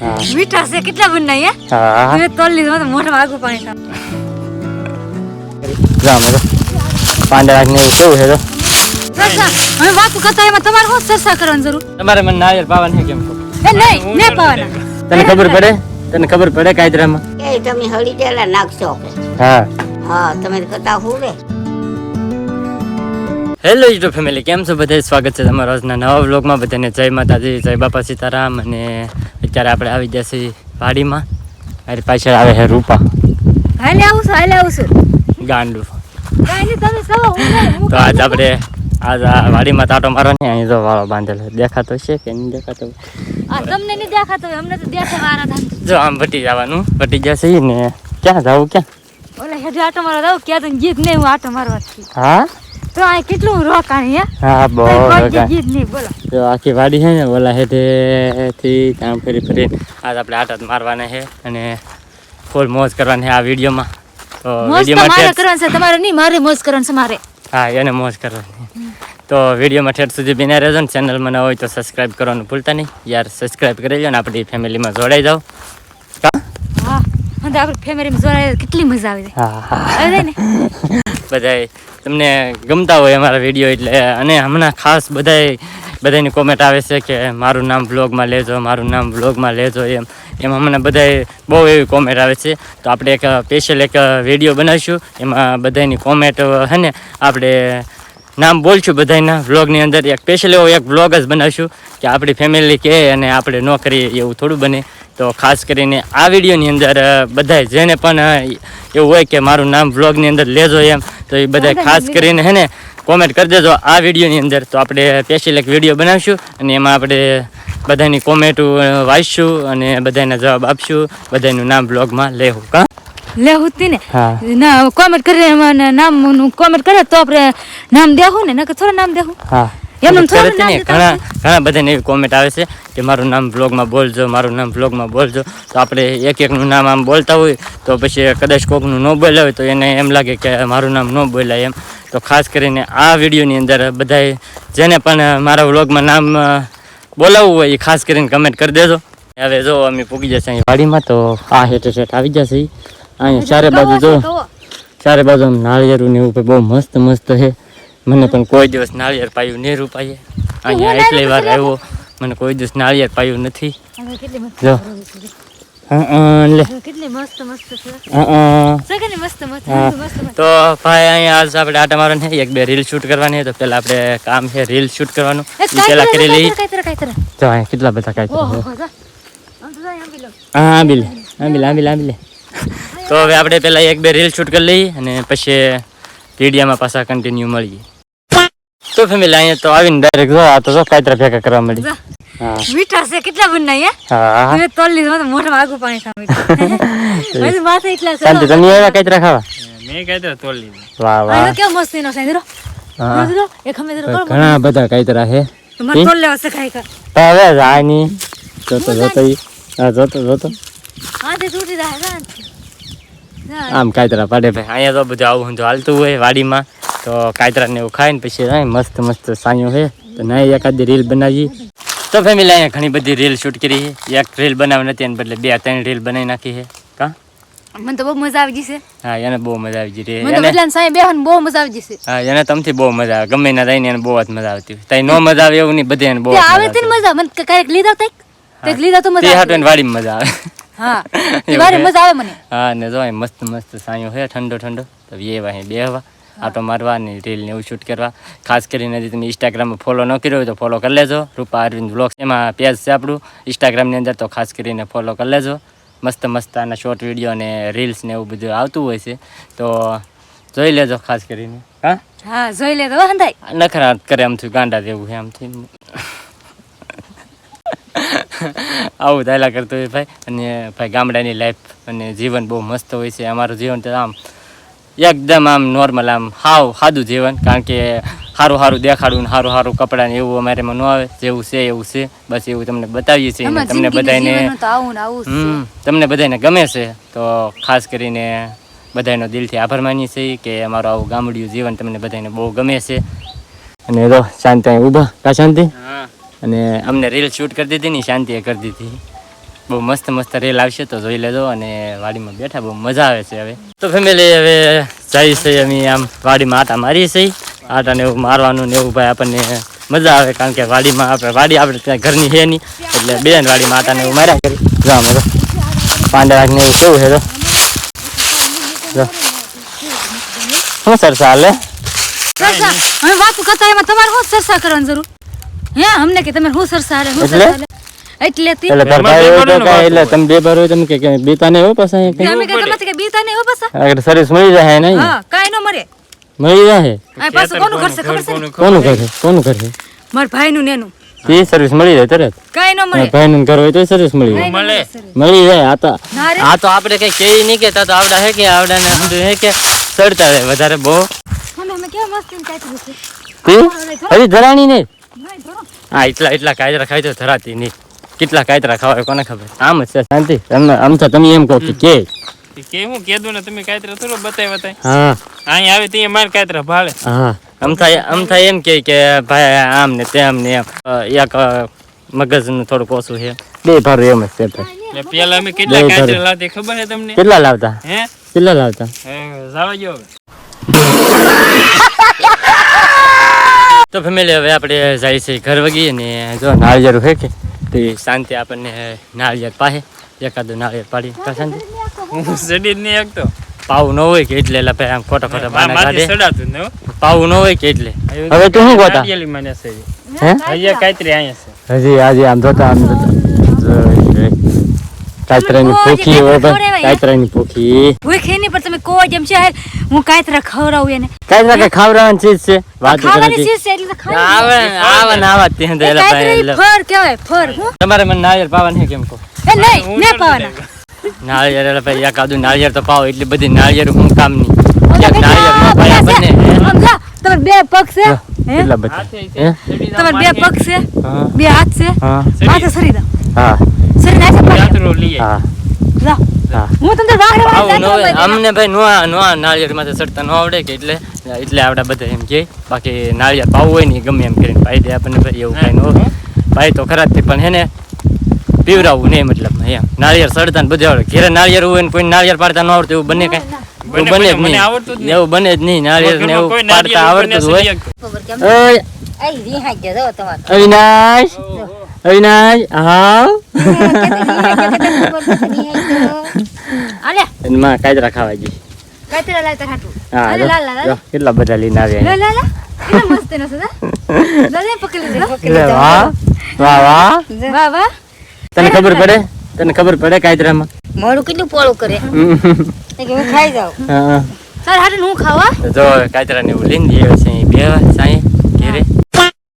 હા. મીઠા છે કેટલા બનાવી હે? હા. તમે તોલી લીધો તો મોઢામાં આગું પાણી થાય. જામ તો પાંડરાક ને કેવું છે તો. સરસા હવે વાતું કરતા એમાં તમારે શું સરસા કરવાની જરૂર? તમારે મને નાયર પાવાનું છે કેમ? એ નહીં નહીં પાવાના. તને ખબર પડે? તને ખબર પડે કાયદરામાં? એ તમે હળી દેલા નાખશો હા. હા તમે કથા હું રે હેલો યુટ્યુબ ફેમિલી કેમ છો? બધા સ્વાગત છે તમારા આજના નવા વ્લોગમાં બધાને જય માતાજી જય બાપા સીતારામ અને અત્યારે આપણે આવી છીએ વાડીમાં. મારી પાછળ આવે છે રૂપા. હાલે આવું છું હાલે આવું છું ગાંડુ તો આજ આપણે આજ આ વાડીમાં તાટો મારો ને અહીં જો વાળો બાંધેલો. દેખાતો છે કે નહીં દેખાતો? આ તમને નહીં દેખાતો હોય અમને તો દેખે મારા ધામ. જો આમ ભટી જવાનું ભટી જશે ને ક્યાં જવું ક્યાં? ઓલા હેઠે આટો મારવા જાવ ક્યાં તો ગીત નહીં હું આટો મારવાથી હા? તો આ કેટલું રોકાણી હે? હા બહુ રોકાણ. બોલો. જો આખી વાડી છે ને ઓલા હેઠેથી કામ ફરી ફરી આજ આપણે આટા જ મારવાના છે અને ફૂલ મોજ કરવાની છે આ વિડીયોમાં. તો વિડીયોમાં મારે કરવાનું છે તમારે નહીં મારે મોજ કરવાનું છે મારે. હા એને મોજ કરવાની. તો વિડીયોમાં ઠેઠ સુધી બિના રહેજો ને ચેનલમાં ન હોય તો સબસ્ક્રાઈબ કરવાનું ભૂલતા નહીં. યાર સબસ્ક્રાઈબ કરી લો ને આપણી ફેમિલીમાં જોડાઈ જાઓ? હા મને આપણી ફેમિલીમાં જોડાઈ કેટલી મજા આવી જાય હા હા. બધાય તમને ગમતા હોય અમારા વીડિયો એટલે. અને હમણાં ખાસ બધાય બધાની કોમેન્ટ આવે છે કે મારું નામ વ્લોગમાં લેજો, મારું નામ વ્લોગમાં લેજો એમ. એમ હમણાં બધાય બહુ એવી કોમેન્ટ આવે છે. તો આપણે એક સ્પેશિયલ એક વીડિયો બનાવીશું. એમાં બધાની કોમેન્ટ હે ને, આપણે નામ બોલશું બધાના વ્લોગની અંદર એક સ્પેશિયલ એવો એક વ્લોગ જ બનાવીશું કે આપણી ફેમિલી કહે અને આપણે ન એવું થોડું બને. તો ખાસ કરીને આ વિડીયોની અંદર બધાય જેને પણ એવું હોય કે મારું નામ વ્લોગની અંદર લેજો એમ તો એ બધા ખાસ કરીને હે. ને કોમેન્ટ કરી દેજો આ વિડીયોની અંદર. તો આપણે સ્પેશિયલ એક વીડિયો બનાવીશું અને એમાં આપણે બધાની કોમેન્ટો વાંચશું અને બધાના જવાબ આપશું બધાનું નામ વ્લોગમાં લેવું કા? લેવું હુતી ને ના કોમેન્ટ કરી મને નામ કોમેન્ટ કરે તો આપણે નામ દેવું ને નકર થોડા નામ દેવું? હા. એમનેમ તરત નામ ઘણા ઘણા બધાને એવી કોમેન્ટ આવે છે કે મારું નામ વ્લોગમાં બોલજો મારું નામ વ્લોગમાં બોલજો તો આપણે એક એકનું નામ આમ બોલતા હોય તો પછી કદાચ કોકનું ન બોલ્યા હોય તો એને એમ લાગે કે મારું નામ ન બોલાય એમ તો ખાસ કરીને આ વિડીયોની અંદર બધાય જેને પણ મારા વ્લોગમાં નામ બોલાવવું હોય એ ખાસ કરીને કમેન્ટ કરી દેજો હવે જો અમે પૂગી જશે અહીં વાડીમાં તો આ હેઠે હેઠ આવી જશે. અહીંયા ચારે બાજુ જો. ચારે બાજુ આમ નાળિયેરું ને એવું બહુ મસ્ત મસ્ત છે મને પણ કોઈ દિવસ નાળિયેર પાયું નહીં રૂપાઈએ. અહીંયા એટલી વાર આવ્યો મને કોઈ દિવસ નાળિયેર પાયું નથી. હવે કેટલી મસ્ત જો. તો ભાઈ અહીંયા આજ આપણે આટા મારવાની છે. એક બે રીલ શૂટ કરવાની તો પેલા આપણે કામ છે રીલ શૂટ કરવાનું. પેલા કરી લઈ કાંઈ તરહ, કાંઈ તરહ, કાંઈ તરહ. તો અહીંયા કેટલા બધા કાંઈ હો, જા. આમ તો જા, આમ બી હા આંબીલે લે. આંબી લે આંબી લે આંબી લે. તો હવે આપણે પેલા એક બે રીલ શૂટ કરી લઈએ અને પછી વિડીયોમાં પાછા કન્ટિન્યુ મળીએ. તો ફેમિલી અહીંયા તો આવીને ડાયરેક્ટ જો આ તો જો કાતરા ભેગા કરવા મળી. મીઠા છે કેટલા બનાવી હે હા. તમે તોલી લીધો તો મોઢામાં આગું પાણી સામે પછી માથે એટલા છે. શાંતિ તમે આવ્યા કાતરા ખાવા? મેં કાતરા દો લીધો વાહ વાહ. કેવો મસ્તીનો છે ધીરો હા. એક હમે ઘણા બધા કાતરા છે. તમારે તોલ લેવા છે ખાઈ તો હવે જાની જોતો જોતો ઈ. હા જોતો હા તે તૂટી જાય. આમ કાતરા પાડે ભાઈ. અહીંયા તો બધું આવું હાલતું હોય વાડીમાં. તો કાતરા ને એવું ખાઈને પછી મસ્ત મસ્ત સાયો છે તો નહીં એકાદી રીલ બનાવી તો ફેમિલી અહીંયા ઘણી બધી રીલ શૂટ કરી છે એક રીલ બનાવી નથી એને બદલે બે ત્રણ રીલ બનાવી નાખી છે કા? મને તો બહુ મજા આવી જશે હા એને બહુ મજા આવી ગઈ મને તો એને બેહન બહુ મજા આવી જશે હા એને તમથી બહુ મજા આવે. ગમે ના રહીને એને બહુ જ મજા આવતી તઈ નો મજા આવે એવું નહીં બધે એને બહુ આવે મજા તે મજા મને ક્યારેક લીધા તઈ તે લીધા તો મજા હાટુ આવે. એને વાડી મજા આવે. હા છે? મજા આવે મને. હા ને જો મસ્ત મસ્ત સાયો હે ઠંડો ઠંડો. તો એ વાહે બેહવા. આટો મારવા ને રીલ ને એવું શૂટ કરવા. ખાસ કરીને હજી તમે ઇન્સ્ટાગ્રામમાં ફોલો ન કર્યો હોય તો ફોલો કરી લેજો. રૂપા અરવિંદ બ્લોગ્સ એમાં પેજ છે આપણું. ઇન્સ્ટાગ્રામની અંદર તો ખાસ કરીને ફોલો કરી લેજો. મસ્ત મસ્ત આના શોર્ટ વીડિયો અને રીલ્સ ને એવું બધું આવતું હોય છે. તો જોઈ લેજો ખાસ કરીને. હા? હા જોઈ લેજો તો હંધાઈ. નખરા કરે આમથી ગાંડા જેવું છે આમથી. આવું થયેલા કરતું હોય ભાઈ. અને ભાઈ ગામડાની લાઈફ અને જીવન બહુ મસ્ત હોય છે. અમારું જીવન તો આમ એકદમ આમ નોર્મલ આમ હાવ સાદું જીવન કારણ કે સારું સારું દેખાડવું ને સારું સારું કપડાં ને એવું અમારે ન આવે. જેવું છે એવું છે. બસ એવું તમને બતાવીએ છીએ. તમને બધાને તો છે. હમ તમને બધાને ગમે છે તો ખાસ કરીને બધાનો દિલથી આભાર માનીએ છીએ કે અમારું આવું ગામડિયું જીવન તમને બધાને બહુ ગમે છે. અને જો શાંતિ ઊભા કા શાંતિ? અને અમને રીલ શૂટ કરી દીધી ને શાંતિએ કરી દીધી. બહુ મસ્ત મસ્ત રેલ આવશે તો જોઈ લેજો અને વાડીમાં બેઠા બહુ મજા આવે છે હવે. તો ફેમિલી હવે જઈ છે અમે આમ વાડીમાં આટા મારીએ છીએ. આટા ને એવું મારવાનું ને એવું ભાઈ આપણને મજા આવે કારણ કે વાડીમાં આપણે વાડી આપણે ત્યાં ઘરની છે નહીં. એટલે બેન વાડીમાં આટા ને એવું માર્યા કરી. જો આમ જો પાંદડા ને એવું કેવું છે તો શું સરસા હાલે? સરસા? અમે વાતું કરતા એમાં તમારે શું સરસા કરવાની જરૂર? હે અમને કે તમે શું સરસા હાલે શું? સરસા? એટલે તી એટલે ભાઈ હોય તો કાંઈ એટલે તમે બે ભરો તમે કે બીતા ને એવું પાછા અમે કે તમે કે બીતા નહીં હો પાછા. અગર સર્વિસ મળી જાય નહીં? હા કાઈ ન મરે મળી જાય? આ પાછું કોનું કરશે ખબર છે? કોનું કરશે કોનું કરશે માર ભાઈનું ને એનું. તે સર્વિસ મળી જાય તરત? કઈ ન મળે. ભાઈ નું ઘર હોય તો સર્વિસ મળી જાય. મળે મળી. જાય આ તો આ તો આપણે કઈ કેવી નહીં કેતા તો આવડા હે કે આવડા ને સમજો હે કે ચડતા રહે વધારે બહુ. અમે અમે કેવા મસ્ત એમ કાઢી છે. તે? હજી ધરાણી નહીં? નહીં હા એટલા એટલા કાયદા ખાઈ તો ધરાતી નહીં. કેટલા કાયતરા ખાવા કોને ખબર? આમ જ છે શાંતિ. તમે આમ તો તમે એમ કહો કે કે. કે હું કીધું ને તમે કાયતરા થોડો બતાવ્યા તા હા. અહીં આવે તે માર કાયતરા ભાળે હા. આમ થાય આમ થાય એમ કે કે ભાઈ આમ ને તેમ ને એમ. એક મગજનું થોડુંક ઓછું છે. બે ભારું એમ જ છે પેલા અમે કેટલા બે લાવતા ખબર છે તમને? કેટલા લાવતા? હે? કેટલા લાવતા? જાવા જો તો ફેમિલી હવે આપણે જાય છે ઘર વગી ને જો નાળિયેર હોય કે? તો શાંતિ આપણને નાળિયેર પાસે એકાદ નાળિયેર પાડી તો શાંતિ. સડી જ નહીં તો પાવું ન હોય કે એટલે એટલે ભાઈ આમ ખોટા ખોટા બાના કાઢે. સડાતું પાવું ન હોય કે એટલે. હવે તું શું ગોતા? હે? અહીંયા છે. હજી આજે આમ જોતા આમ જોતા. કાતરાની ભૂખી હોય ભાઈ કાતરાની ભૂખી. ભૂખી નહીં પણ તમે કહો જેમ છે હાલ, હું કાંઈ ખવડાવું એને. કાતરા કે ખવડાવવાની ચીજ છે. વાત ખાવાની ચીજ છે એટલે તો ખાવી આવે આવા ને આવા જ ત્યાં ભાઈ ફર કહેવાય ફર. હું? તમારે મને નાળિયેર પાવાનું કેમ કહો? એ નહીં ને પાવાના. નાળિયેર એટલે ભાઈ એકાદું નાળિયેર તો પાવો એટલી બધી નાળિયેર હું કામની નાળિયેર ન પાયા બને તમારે બે પગ છે? બધા? તમારે બે. પગ છે બે હાથ છે માથે સરી દો હા. સરી નાખે પડે યાત્રો લઈ હા જાઓ. હું તમને વાઘરે વાળી આવું ન જાતો હોય. હોય. અમને ભાઈ નો નો નાળિયેરમાંથી ચડતા ન આવડે કે એટલે એટલે આવડા બધા એમ કે બાકી નાળિયેર પાવું હોય ને ગમે એમ કરીને પાઈ દે આપણને ભાઈ એવું કઈ ન હોય. તો ખરા જ પણ હે ને પીવરાવવું નહીં મતલબ એમ. નાળિયેર સડતા ને બધું આવડે. ઘેરે નાળિયેર હોય ને કોઈ નાળિયેર પાડતા ન આવડતું એવું બને કઈ. એવું બને, જ નહીં. એવું બને જ નહીં નાળિયેર ને એવું પાડતા આવડતું હોય. અવિનાશ. અવિનાશ. હા એમાં કાજરા ખાવા હા લાલ લાલ કેટલા બધા લઈને આવ્યા લા લા લા કેટલા મસ્ત એનો દાદા પકડી લીધો વાહ વાહ વાહ વાહ વાહ તને ખબર પડે તને ખબર પડે કાયદરામાં મોડું કેટલું પોળું કરે કે હું ખાઈ જાઉં હા તાર હાટુ હું ખાવા તો જો કાતરા ને એવું લઈને દે છે બે સાંઈ ઘેરે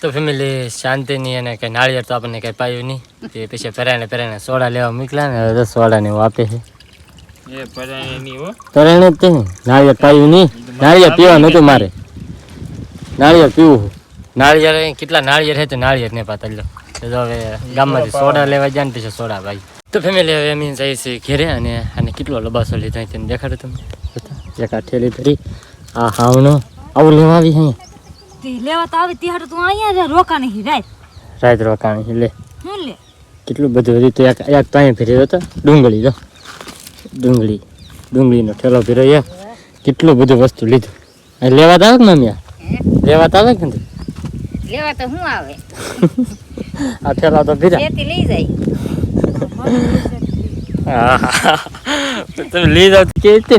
તો ફેમિલી શાંતિની અને કઈ નાળિયેર તો આપણને કઈ પાયું નહીં. તે પછી પેરાને પેરાને સોડા લેવા મોકલ્યા ને હવે તો સોડા ને એવું આપે છે. હો. પેરાને જ તે નાળિયેર પાયું નહીં. નાળિયેર પીવા નતું મારે. નાળિયેર પીવું. નાળિયેર કેટલા નાળિયેર છે તો નાળિયેર ને પાતા લો તો હવે ગામમાંથી સોડા લેવા જાય ને પછી સોડા ભાઈ. તો ફેમિલી હવે અમે જઈએ છીએ ઘેરે અને આને કેટલો લબાસો લીધો તેને દેખાડો તમે. એક આ ઠેલી આ હાવનો આવું લેવા આવી અહીંયા. તે લેવા તો આવી તે તું અહીંયા રોકા નહીં રાત રાત રોકાણી લે. હું લે? કેટલું બધું હતું તો એક એક તો અહીંયા ફેરી હતો ડુંગળી જો ડુંગળી ડુંગળીનો ઠેલો એ. કેટલું બધું વસ્તુ લીધું. લેવા તો આવે કે મમ્મી લેવા તો આવે કે નથી લેવા તો શું આવે? આ ઠેલા તો ફેર્યા તેથી લઈ જાય. તમે લઈ જાવ તો કે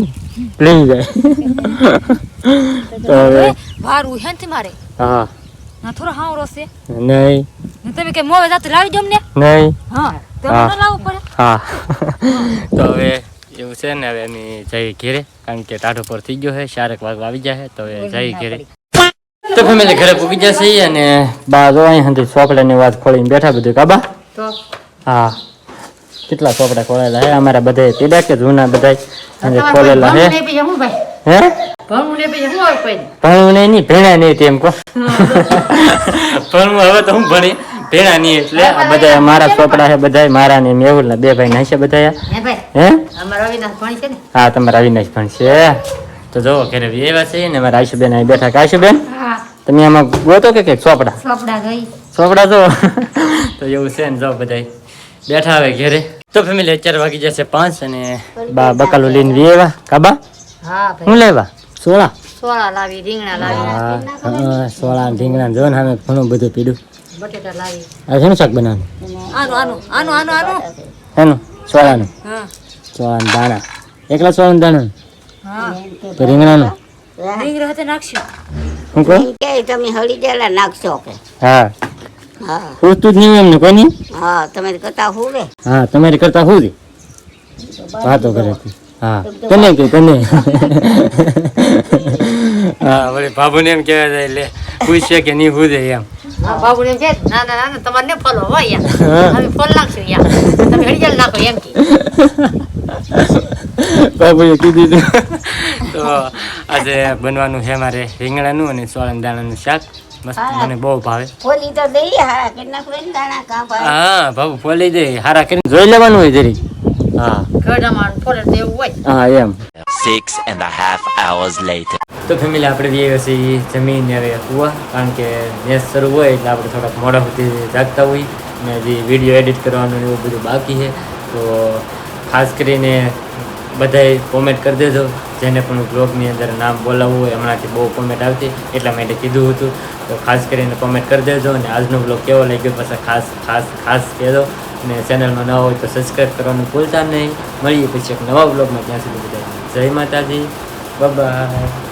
લઈ જાય. તો હવે ભારું હે ને મારે હા. ના થોડો હાવરો છે. નહીં. ને તમે કે મોવે જાતે લાવી દો ને નહીં. હા તો લાવવું પડે. હા. તો હવે એવું છે ને હવે અમે જઈએ ઘેરે કારણ કે ટાઢો પર થઈ ગયો છે ચારેક વાગ આવી જાય તો હવે જઈએ ઘેરે. તો ફેમિલી ઘરે પૂકી જશે અને બા જો અહીં ચોપડાની વાત ખોલીને બેઠા બધું કાબા હા. કેટલા ચોપડા ખોલેલા હે અમારા બધા પીડા કે જૂના બધા અને ખોલેલા હે હું? હે ભણવું ને પછી શું આવે કોઈ? ભણવું નહીં નહીં ભેણા નહીં તેમ કહો. ભણવું હવે તો હું ભણી? ભેણા નહીં એટલે આ બધા મારા ચોપડા છે બધા મારા ને મેહુલ ના બે ભાઈ ના છે બધા હે ભાઈ હે? હા તમારા અવિનાશ છે. તો જો ઘરે એવા છે ને મારા આશુબેન અહીં બેઠા. આશુબેન તમે આમાં ગોતો કે કંઈક ચોપડા ચોપડા ગઈ. ચોપડા જો. તો એવું છે ને જો બધા બેઠા આવે ઘરે. તો ફેમિલી અત્યારે વાગી જશે પાંચ અને બા બકાલો લઈને વી કાબા? હા ભાઈ. શું લેવા સોળા? સોળા લાવી રીંગણા લાવી. હા હા, સોળા રીંગણા જો ને સામે ઘણું બધું પીડું બટેટા લાવી. આ શેનું શાક બનાવવાનું? આનું આનું આનું આનું આનું. એનું સોળાનું? હા. સોળાનું દાણા. એકલા સોળાનું દાણા હા. તો રીંગણાનું? રીંગણા હાથે નાખશો. હું કહું? કે તમે હળી દેલા નાખશો કે. હા. હા. પૂછતું જ નહીં એમને કોની હા તમારી કરતા હું રે. હા તમારી કરતા હું છે વાતો કરે છે. હા. કને કે કને? હા વળી બાબુને એમ કહેવાય જાય એટલે પૂછશે કે નહીં હું એમ. હા એમ છે ના ના ના તમારે ફોલો હોય યાર. અમે ફોલ નાખશું યાર. તમે હળીજલ નાખો એમ કે. બાબુએ કીધું તો. આજે બનવાનું છે મારે રીંગણાનું અને સોળાના દાણાનું શાક. મસ્ત મને બહુ ભાવે. ફોલી તો દાણા કાં ભાઈ હા બાબુ ફોલી દે હારા કરીને જોઈ લેવાનું હોય જરી હા. ઘરડામાં તો એવું હોય. હા એમ. Six and a half hours later તો ફેમિલી આપણે જઈએ છીએ જમીન હવે કુવા કારણ કે મેચ શરૂ હોય એટલે આપણે થોડાક મોડા સુધી જાગતા હોય. ને હજી વીડિયો એડિટ કરવાનું એવું બધું બાકી છે. તો ખાસ કરીને બધાએ કોમેન્ટ કરી દેજો. જેને પણ બ્લોગની અંદર નામ બોલાવવું હોય હમણાંથી બહુ કોમેન્ટ આવતી એટલા માટે કીધું હતું. તો ખાસ કરીને કોમેન્ટ કરી દેજો અને આજનો બ્લોગ કેવો લાગ્યો પછી ખાસ ખાસ ખાસ કહેજો. અને ચેનલમાં નવા હોય તો સબસ્ક્રાઈબ કરવાનું ભૂલતા નહીં. મળીએ પછી એક નવા બ્લોગમાં ત્યાં સુધી બધા જય માતાજી. બાય